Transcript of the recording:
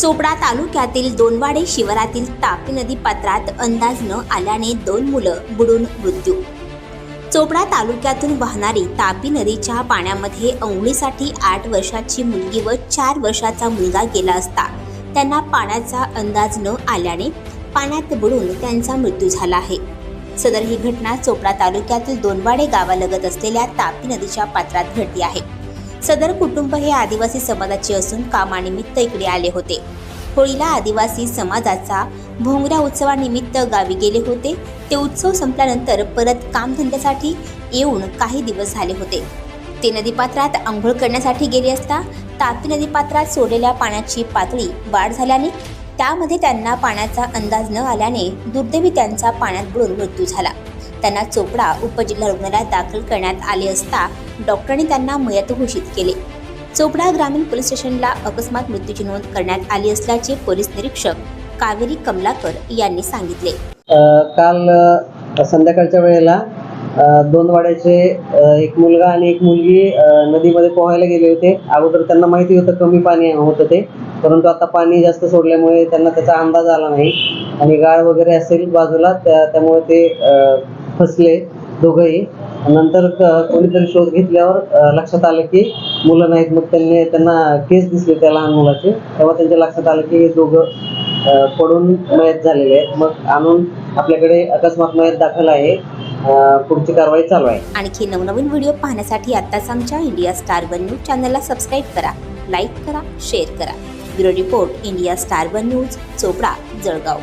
चोपडा तालुक्यातील दोनवाडे शिवारातील तापी नदी पात्रात अंदाज न आल्याने दोन मुलं बुडून मृत्यू. चोपडा तालुक्यातून वाहणारी तापी नदीच्या पाण्यामध्ये अंघोळीसाठी आठ वर्षाची मुलगी व चार वर्षाचा मुलगा गेला असता त्यांना पाण्याचा अंदाज न आल्याने पाण्यात बुडून त्यांचा मृत्यू झाला आहे. सदर ही घटना चोपडा तालुक्यातील दोनवाडे गावालगत असलेल्या तापी नदीच्या पात्रात घडली आहे. सदर कुटुंब हे आदिवासी समाजाचे असून कामानिमित्त इकडे आले होते. होळीला आदिवासी समाजाचा भोंगऱ्या उत्सवानिमित्त गावी गेले होते. ते उत्सव संपल्यानंतर परत कामधंद्यासाठी येऊन काही दिवस झाले होते. ते नदीपात्रात आंघोळ करण्यासाठी गेले असता तापी नदीपात्रात सोडलेल्या पाण्याची पातळी वाढ झाल्याने त्यामध्ये त्यांना पाण्याचा अंदाज न आल्याने दुर्दैवी त्यांचा पाण्यात बुडून मृत्यू झाला. त्यांना चोपडा उपजिल्हा रुग्णालयात दाखल करण्यात आले असता डॉक्टरांनी त्यांना मयत घोषित केले. चोपडा ग्रामीण पोलीस स्टेशनला अकस्मात मृत्यूची नोंद करण्यात आली असल्याचे पोलीस निरीक्षक कावेरी कमलाकर यांनी सांगितले. काल संध्याकाळच्या वेळेला दोन वाड्याचे एक मुलगा आणि एक मुलगी नदीमध्ये पोहायला गेले होते. अगोदर त्यांना माहिती होतं कमी पाणी होतं ते. परंतु आता पाणी जास्त सोडल्यामुळे त्यांना त्याचा अंदाज आला नाही. आणि गाळ वगैरे असेल बाजूला त्या त्यामुळे ते फसले दोघंही. नंतर क- कोणीतरी शोध घेतल्यावर लक्षात आलं की मुलं नाहीत. मग त्यांनी त्यांना केस दिसले त्या लहान मुलाचे. तेव्हा त्यांच्या लक्षात आलं की हे दोघं पडून मयत झालेले आहेत. मग आणून आपल्याकडे अकस्मात मयत दाखल आहे. पुढची कारवाई चालू आहे. आणखी नवनवीन व्हिडिओ पाहण्यासाठी आत्ताच आमच्या इंडिया स्टार वन न्यूज चॅनलला सबस्क्राईब करा लाईक करा शेअर करा. Bureau report India star one news Chopda Jalgaon.